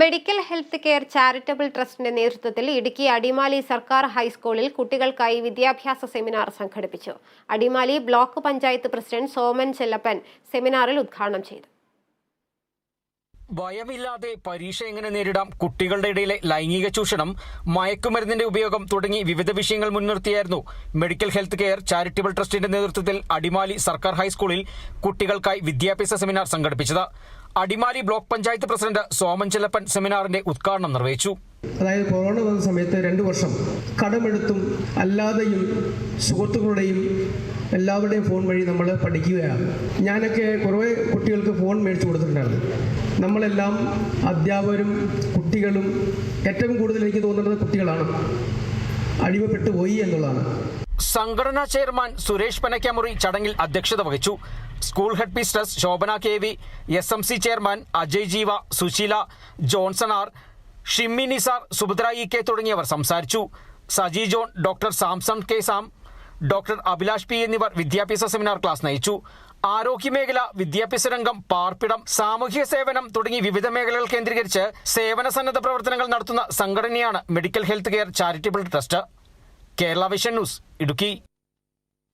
Medical health care charitable ട്രസ്റ്റിന്റെ നേതൃത്വത്തിൽ ഇടുക്കി അടിമാലി സർക്കാർ ഹൈസ്കൂളിൽ കുട്ടികൾക്കായി വിദ്യാഭ്യാസ സെമിനാർ സംഘടിപ്പിച്ചു. അടിമാലി ബ്ലോക്ക് പഞ്ചായത്ത് പ്രസിഡന്റ് സോമൻ ചെല്ലപ്പൻ സെമിനാറിൽ ഉദ്ഘാടനം ചെയ്തു. ഭയമില്ലാതെ പരീക്ഷ എങ്ങനെ നേരിടാം? കുട്ടികളുടെ ഇടയിലെ ലൈംഗിക ചൂഷണം മയക്കുമരുന്നിന്റെ ഉപയോഗം തുടങ്ങി വിവിധ വിഷയങ്ങൾ മുൻനിർത്തിയായിരുന്നു മെഡിക്കൽ ഹെൽത്ത് കെയർ ചാരിറ്റബിൾ ട്രസ്റ്റിന്റെ നേതൃത്വത്തിൽ അടിമാലി സർക്കാർ ഹൈസ്കൂളിൽ കുട്ടികൾക്കായി വിദ്യാഭ്യാസ സെമിനാർ സംഘടിപ്പിച്ചത്. അടിമാലി ബ്ലോക്ക് പഞ്ചായത്ത് പ്രസിഡന്റ് സോമൻ ചെല്ലപ്പൻ സെമിനാറിന്റെ ഉദ്ഘാടനം നിർവഹിച്ചു. അതായത് കൊറോണ വന്ന സമയത്ത് രണ്ട് വർഷം കടമെടുത്തും അല്ലാതെയും സുഹൃത്തുക്കളുടെയും എല്ലാവരുടെയും ഫോൺ വഴി നമ്മൾ പഠിക്കുകയാണ്. ഞാനൊക്കെ കുറേ കുട്ടികൾക്ക് ഫോൺ മേടിച്ചു കൊടുത്തിട്ടുണ്ടായിരുന്നു. നമ്മളെല്ലാം അധ്യാപകരും കുട്ടികളും ഏറ്റവും കൂടുതൽ എനിക്ക് തോന്നുന്നത് കുട്ടികളാണ്. അടിമപ്പെട്ടു പോയി എന്നുള്ളതാണ്. സംഘടനാ ചെയർമാൻ സുരേഷ് പനക്കാമുറി ചടങ്ങിൽ അധ്യക്ഷത വഹിച്ചു. School headmistress Shobhana K V S M C chairman Ajay Jeeva Susheela Johnson R Shimmy Nisar Subhadra E K തുടങ്ങിയവർ സംസാരിച്ചു. Saji John doctor Samson K Sam doctor Abhilash P എന്നിവർ വിദ്യാഭ്യാസ സെമിനാർ ക്ലാസ് നയിച്ചു. ആരോഗ്യമേഖല വിദ്യാഭ്യാസ രംഗം പാർപ്പിടം സാമൂഹ്യ സേവനം തുടങ്ങി വിവിധ മേഖലകൾ കേന്ദ്രീകരിച്ച് സേവന സന്നദ്ധ പ്രവർത്തനങ്ങൾ നടത്തുന്ന സംഘടനയാണ് medical health care charitable trust. Kerala vision news Idukki.